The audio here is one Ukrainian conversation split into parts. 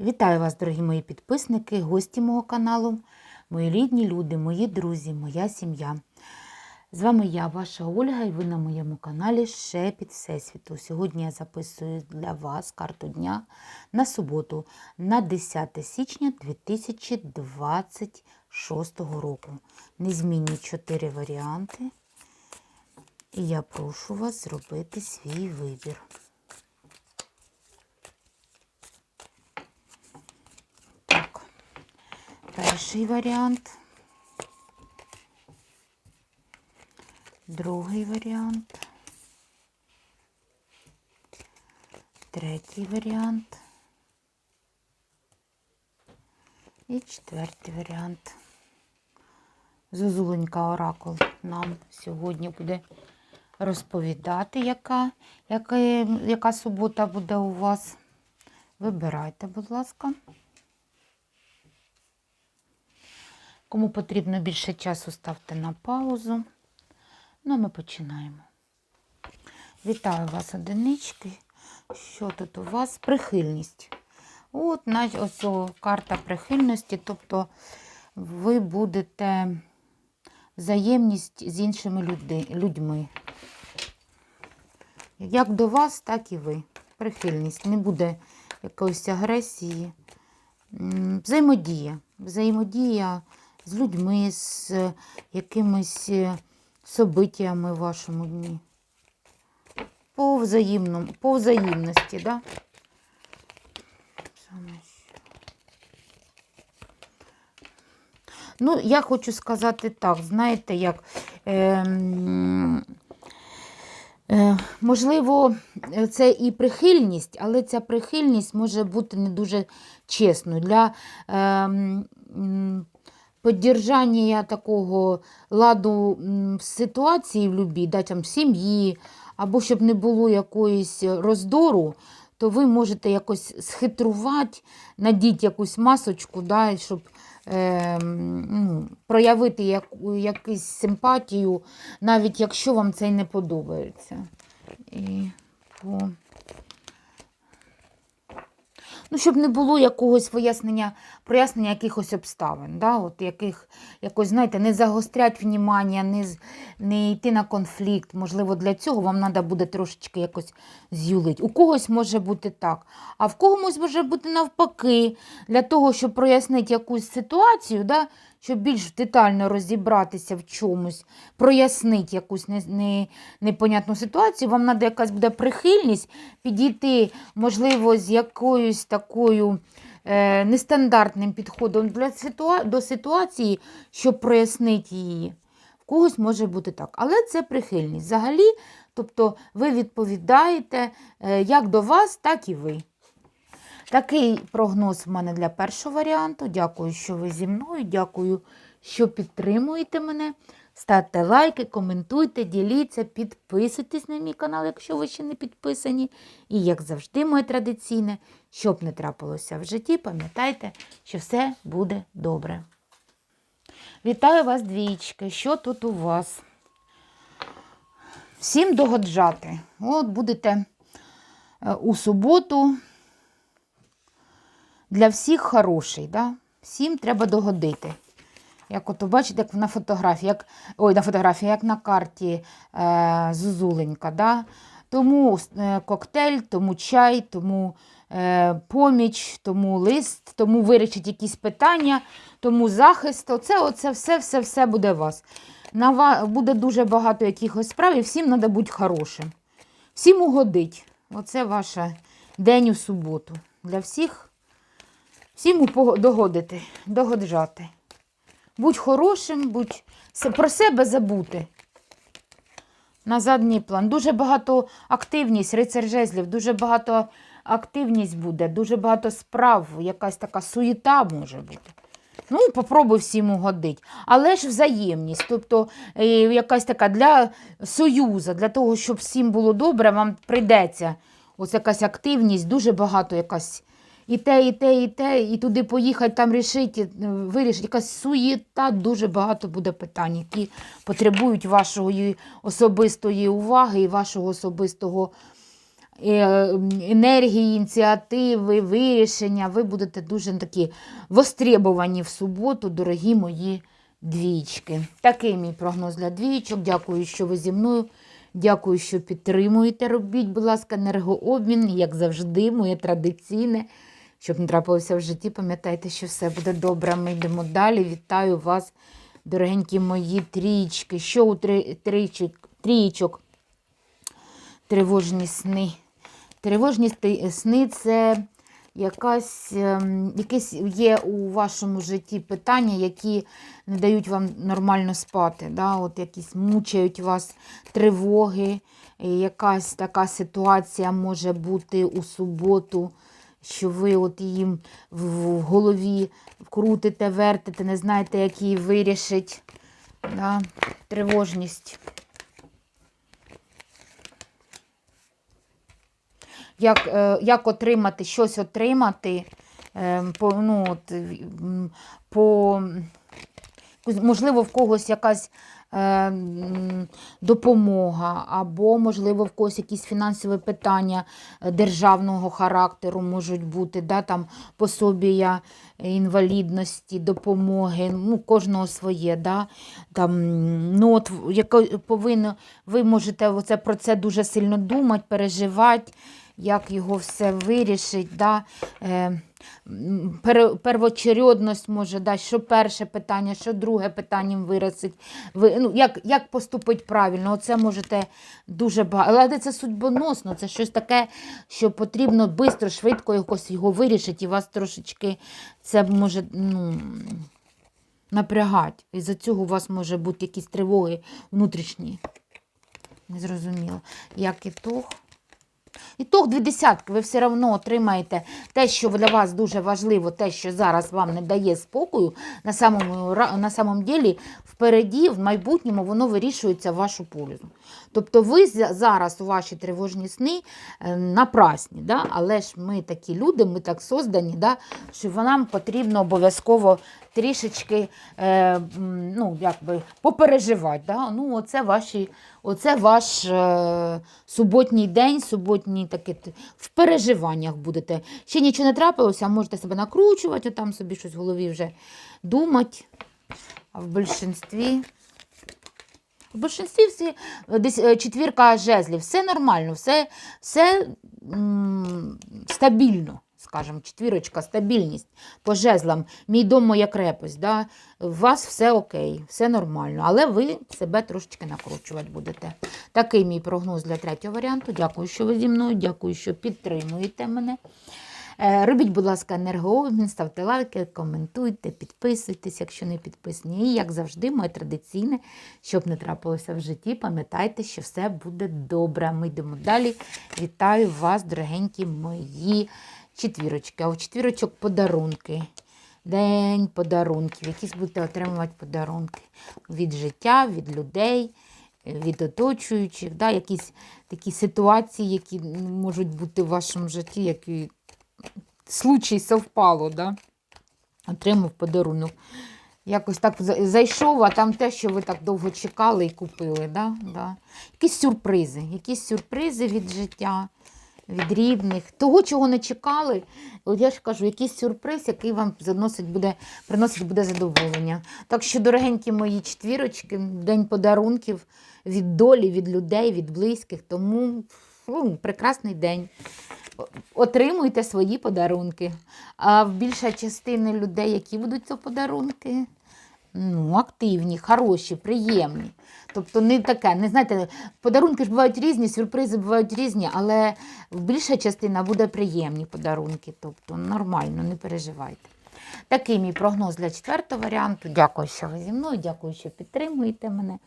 Вітаю вас, дорогі мої підписники, гості мого каналу, мої рідні люди, мої друзі, моя сім'я. З вами я, ваша Ольга, і ви на моєму каналі Шепіт Всесвіту. Сьогодні я записую для вас карту дня на суботу, на 10 січня 2026 року. Незмінні 4 варіанти. І я прошу вас зробити свій вибір. Так, перший варіант. Другий варіант. Третій варіант. І четвертий варіант. Зозуленька Оракул нам сьогодні буде розповідати, яка, яка, яка субота буде у вас. Вибирайте, будь ласка. Кому потрібно більше часу, ставте на паузу. Ну, а ми починаємо. Вітаю вас, одинички. Що тут у вас? Прихильність. От, ось карта прихильності, тобто ви будете взаємність з іншими людьми. Як до вас, так і ви. Прихильність. Не буде якоїсь агресії. Взаємодія. Взаємодія з людьми, з якимись е, событиями в вашому дні. По взаємному, по взаємності, да? Ну, я хочу сказати так, знаєте, як. ем, Е, Можливо, це і прихильність, але ця прихильність може бути не дуже чесною. Для ем, м, такого ладу в ситуації в любі, да, там, в сім'ї, або щоб не було якоїсь роздору, то ви можете якось схитрувати, надіть якусь масочку, да, щоб е, ну, проявити як, якусь симпатію, навіть якщо вам це й не подобається. І по... Ну, щоб не було якогось вияснення, прояснення якихось обставин, да? От яких, якось, знаєте, не загострять внімання, не, не йти на конфлікт. Можливо, для цього вам треба буде трошечки якось з'юлити. У когось може бути так, а в когось може бути навпаки, для того, щоб прояснити якусь ситуацію, да? Щоб більш детально розібратися в чомусь, прояснити якусь не, не, непонятну ситуацію, вам треба якась буде прихильність підійти, можливо, з якоюсь такою е, нестандартним підходом для ситуа... до ситуації, щоб прояснити її. В когось може бути так. Але це прихильність. Взагалі, тобто ви відповідаєте е, як до вас, так і ви. Такий прогноз в мене для першого варіанту. Дякую, що ви зі мною. Дякую, що підтримуєте мене. Ставте лайки, коментуйте, діліться, підписуйтесь на мій канал, якщо ви ще не підписані. І, як завжди, моє традиційне, щоб не трапилося в житті, пам'ятайте, що все буде добре. Вітаю вас, двічки. Що тут у вас? Всім догоджати. От будете е, у суботу для всіх хороший. Да? Всім треба догодити. Як от бачите, як на фотографії, як, ой, на фотографії, як на карті е, Зузуленька. Да? Тому е, коктейль, тому чай, тому е, поміч, тому лист, тому вирішить якісь питання, тому захист. Оце, оце все, все, все буде вас. На ва... Буде дуже багато якихось справ, і всім треба бути хорошим. Всім угодить. Оце ваш день у суботу. Для всіх, всім догодити, догоджати. Будь хорошим, будь про себе забути. На задній план. Дуже багато активність, рицар жезлів, дуже багато активність буде, дуже багато справ, якась така суєта може бути. Ну, попробуй всім угодити. Але ж взаємність, тобто е, якась така для союзу, для того, щоб всім було добре, вам прийдеться ось якась активність, дуже багато якась і те, і те, і те, і туди поїхати, там рішити, е, вирішити. Якась суєта, дуже багато буде питань, які потребують вашої особистої уваги і вашого особистого е, енергії, ініціативи, вирішення. Ви будете дуже такі востребовані в суботу, дорогі мої двічки. Такий мій прогноз для двічок. Дякую, що ви зі мною. Дякую, що підтримуєте. Робіть, будь ласка, енергообмін, як завжди, моє традиційне. Щоб не трапилося в житті, пам'ятайте, що все буде добре. Ми йдемо далі. Вітаю вас, дорогенькі мої трічки. Що у трічок, трічок? Тривожні сни. Тривожні сни це якась, ем, якесь є у вашому житті питання, які не дають вам нормально спати. Да? От якісь мучають вас тривоги, якась така ситуація може бути у суботу, що ви от їм в голові крутите, вертите, не знаєте, як її вирішить. Да? Тривожність. як, е, як отримати щось отримати, е, по, ну, от, по, можливо, в когось якась е, допомога, або, можливо, в когось якісь фінансові питання е, державного характеру можуть бути, да, там пособія інвалідності, допомоги, ну, кожного своє. Да, там, ну, от, яко, повинно, ви можете оце, про це дуже сильно думати, переживати як його все вирішить. Да? Е, м, пер, первочерідність може, да? що перше питання, що друге питанням виросить. Ви, ну, як, як поступить правильно, оце можете дуже багато. Але це судьбоносно, це щось таке, що потрібно швидко, швидко якось його вирішити, і вас трошечки це може ну, напрягати. І за цього у вас може бути якісь тривоги внутрішні. Незрозуміло. Як ітог. Ітог дві десятки, ви все одно отримаєте те, що для вас дуже важливо, те, що зараз вам не дає спокою, на самому, на самом ділі впереді, в майбутньому, воно вирішується в вашу пользу. Тобто ви зараз у ваші тривожні сни е, напрасні, да? але ж ми такі люди, ми так создані, да? що нам потрібно обов'язково трішечки е, ну, якби, попереживати. Да? Ну, оце, ваші, оце ваш е, суботній день, суботній таке, в переживаннях будете. Ще нічого не трапилося, можете себе накручувати, там собі щось в голові вже думати. А в більшинстві. В більшинстві всі е, десь е, четвірка жезлів, все нормально, все, все м, стабільно, скажімо, четвірочка, стабільність по жезлам. Мій дом, моя крепость. Да? У вас все окей, все нормально, але ви себе трошечки накручувати будете. Такий мій прогноз для третього варіанту. Дякую, що ви зі мною, дякую, що підтримуєте мене. Е, Робіть, будь ласка, енергообмін, ставте лайки, коментуйте, підписуйтесь, якщо не підписані. І, як завжди, моє традиційне, щоб не трапилося в житті, пам'ятайте, що все буде добре. Ми йдемо далі. Вітаю вас, дорогенькі мої четвірочки. А у четвірочок подарунки. День подарунків. Якісь будете отримувати подарунки від життя, від людей, від оточуючих. Да? Якісь такі ситуації, які можуть бути в вашому житті, які случай совпало, да? отримав подарунок. Якось так зайшов, а там те, що ви так довго чекали і купили. Да? Да. Якісь сюрпризи, якісь сюрпризи від життя, від рідних, того, чого не чекали. От я ж кажу, якийсь сюрприз, який вам заносить буде, приносить буде задоволення. Так що, дорогенькі мої четвірочки, день подарунків від долі, від людей, від близьких. Тому фу, прекрасний день отримуйте свої подарунки. А в більша частина людей, які будуть це подарунки, ну, активні, хороші, приємні. Тобто не таке, не знаєте, подарунки ж бувають різні, сюрпризи бувають різні, але більша частина буде приємні подарунки. Тобто нормально, не переживайте. Такий мій прогноз для четвертого варіанту. Дякую, що ви зі мною, дякую, що підтримуєте мене.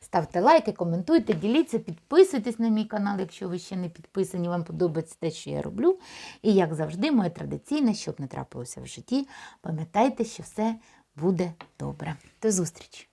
Ставте лайки, коментуйте, діліться, підписуйтесь на мій канал, якщо ви ще не підписані, вам подобається те, що я роблю. І як завжди, моє традиційне, щоб не трапилося в житті, пам'ятайте, що все буде добре. До зустрічі!